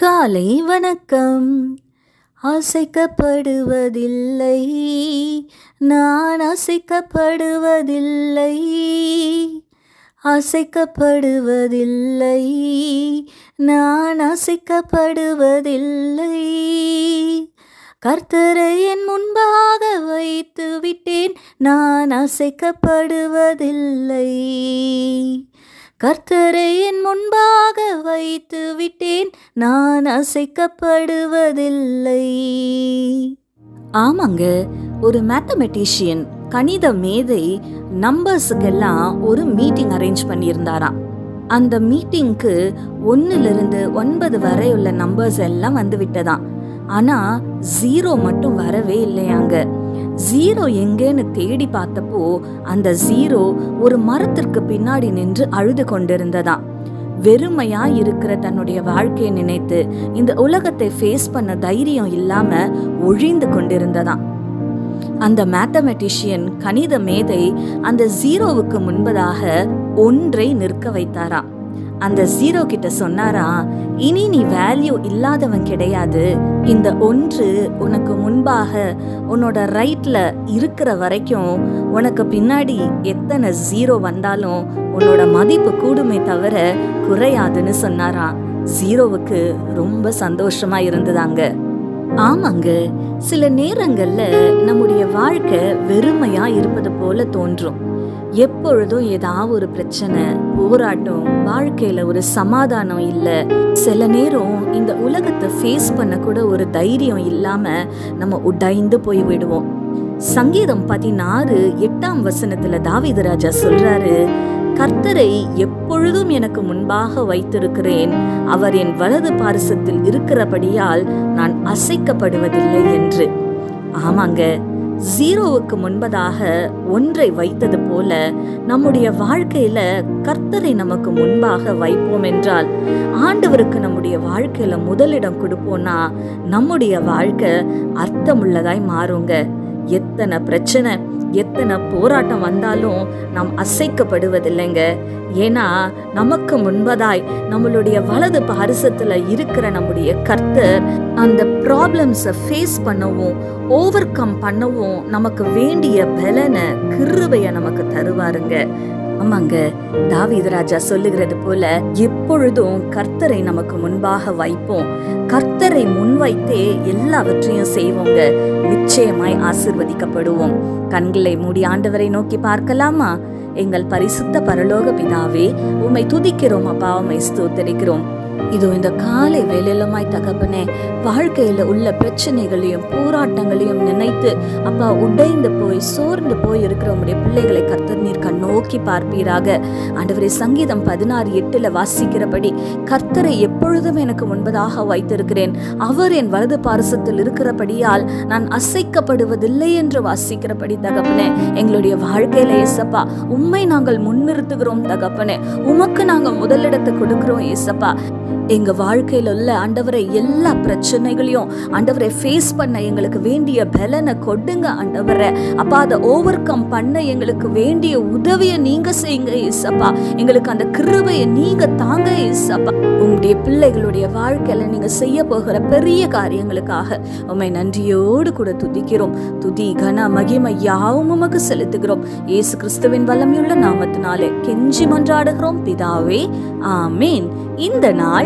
காலை வணக்கம். அசைக்கப்படுவதில்லை. நான் அசைக்கப்படுவதில்லை. அசைக்கப்படுவதில்லை. நான் அசைக்கப்படுவதில்லை. கர்த்தரை என் முன்பாக வைத்து விட்டேன். நான் அசைக்கப்படுவதில்லை. கர்த்தரை என் முன்பாக வைத்து விட்டேன். நான் அசைக்கப்படுவதில்லை. ஆமாங்க ஒரு மேத்தமெட்டிஷியன் கணித மேதை நம்பர்ஸுக்கெல்லாம் ஒரு மீட்டிங் அரேஞ்ச் பண்ணியிருந்தாராம். அந்த மீட்டிங்க்கு ஒன்றுலேருந்து ஒன்பது வரை உள்ள நம்பர்ஸ் எல்லாம் வந்து விட்டதாம். ஆனால் ஜீரோ மட்டும் வரவே இல்லையாங்க. ஜீரோ எங்கேன்னு தேடி பார்த்தப்போ அந்த ஜீரோ ஒரு மரத்திற்கு பின்னாடி நின்று அழுது கொண்டிருந்ததாம். வெறுமையா இருக்கிற தன்னுடைய வாழ்க்கையை நினைத்து இந்த உலகத்தை ஃபேஸ் பண்ண தைரியம் இல்லாம ஒழிந்து கொண்டிருந்ததாம். அந்த மேத்தமெட்டிஷியன் கணித மேதை அந்த ஜீரோவுக்கு முன்பதாக ஒன்றை நிற்க வைத்தாராம். அந்த ஜீரோ கிட்ட சொன்னாரா இனி நீ வேல்யூ இல்லாதவன் கிடையாது. இந்த ஒன்று உனக்கு முன்பாக உன்னோட ரைட்ல இருக்கிற வரைக்கும் உனக்கு பின்னாடி எத்தனை ஜீரோ வந்தாலும் உன்னோட மதிப்பு கூடுமே தவிர குறையாதுன்னு சொன்னாராம் ஜீரோவுக்கு ரொம்ப சந்தோஷமா இருந்ததாங்க. ஆமாங்க சில நேரங்கள்ல நம்முடைய வாழ்க்கை வெறுமையா இருப்பது போல தோன்றும். எப்பொழுதும் ஏதாவது ஒரு பிரச்சனை போராட்டம் வாழ்க்கையில ஒரு சமாதானம் இல்ல. சில நேரம் இந்த உலகத்தை ஃபேஸ் பண்ண கூட ஒரு தைரியம் இல்லாம நம்ம உடைந்து போய் விடுவோம். சங்கீதம் பதினாறு எட்டாம் வசனத்துல தாவித ராஜா சொல்றாரு கர்த்தரை எப்பொழுதும் எனக்கு முன்பாக வைத்திருக்கிறேன். அவர் என் வலது பாரசத்தில் இருக்கிறபடியால் நான் அசைக்கப்படுவதில்லை என்று. ஆமாங்க ஜீரோவுக்கு முன்பதாக ஒன்றை வைத்தது போல நம்முடைய வாழ்க்கையில கர்த்தரை நமக்கு முன்பாக வைப்போம் என்றால் ஆண்டவருக்கு நம்முடைய வாழ்க்கையில முதலிடம் கொடுப்போம்னா நம்முடைய வாழ்க்கை அர்த்தமுள்ளதாய் மாறுங்க. எத்தனை பிரச்சனை எத்தனை போராட்டம் வந்தாலும் நாம் அசைக்கப்படுவதில்லைங்க. ஏன்னா நமக்கு முன்பதாய் நம்மளுடைய வலது பாரிசத்துல இருக்கிற நம்முடைய கர்த்தர் அந்த ப்ராப்ளம்ஸை ஃபேஸ் பண்ணவும் ஓவர் கம் பண்ணவும் நமக்கு வேண்டிய பலனை கிருபைய நமக்கு தருவாருங்க. ஆமாங்க தாவிதராஜா சொல்லுகிறது போல எப்பொழுதும் கர்த்தரை நமக்கு முன்பாக வைப்போம். கர்த்தரை முன்வைத்தே எல்லாவற்றையும் செய்வோங்க. நிச்சயமாய் ஆசிர்வதிக்கப்படுவோம். கண்களை மூடி ஆண்டவரை நோக்கி பார்க்கலாமா? எங்கள் பரிசுத்த பரலோக பிதாவே உம்மை துதிக்கிறோம் அப்பா உம்மை ஸ்தோத்தரிக்கிறோம். இதோ இந்த காலை வேலையிலுமாய் தகப்பனே வாழ்க்கையில உள்ள பிரச்சனைகளையும் போராட்டங்களையும் நினைத்து அப்பா உடைந்து போய் சோர்ந்து போய் இருக்கிற உங்களுடைய பிள்ளைகளை கர்த்தர் நீர் கண்ணோக்கி பார்ப்பீராக. ஆண்டவரே சங்கீதம் பதினாறு எட்டுல வாசிக்கிறபடி கர்த்தரை எப்பொழுதும் எனக்கு முன்பதாக வைத்திருக்கிறேன். அவர் என் வலது பாரசத்தில் இருக்கிறபடியால் நான் அசைக்கப்படுவதில்லை என்று வாசிக்கிறபடி தகப்பனே எங்களுடைய வாழ்க்கையில ஏசப்பா உண்மை நாங்கள் முன்னிறுத்துகிறோம் தகப்பனே. உமக்கு நாங்கள் முதலிடத்தை கொடுக்கிறோம் ஏசப்பா. எங்க வாழ்க்கையில உள்ள ஆண்டவரை எல்லா பிரச்சனைகளையும் ஆண்டவரை ஃபேஸ் பண்ண எங்களுக்கு வேண்டிய பலனை கொடுங்க ஆண்டவரை. அப்பா அதை ஓவர் கம் பண்ண எங்களுக்கு வேண்டிய உதவியை நீங்க செய்யுங்க இசப்பா எங்களுக்கு அந்த கிருபையை நீங்க தாங்க இசப்பா உங்களுடைய பிள்ளைகளுடைய வாழ்க்கையில நீங்க செய்ய போகிற பெரிய காரியங்களுக்காக உண்மை நன்றியோடு கூட துதிக்கிறோம். துதி கன மகிமை யாவும் உமக்கு செலுத்துகிறோம். இயேசு கிறிஸ்துவின் வல்லமையுள்ள நாமத்தினாலே கெஞ்சி மன்றாடுகிறோம். பிதாவே ஆமீன். இந்த நாள்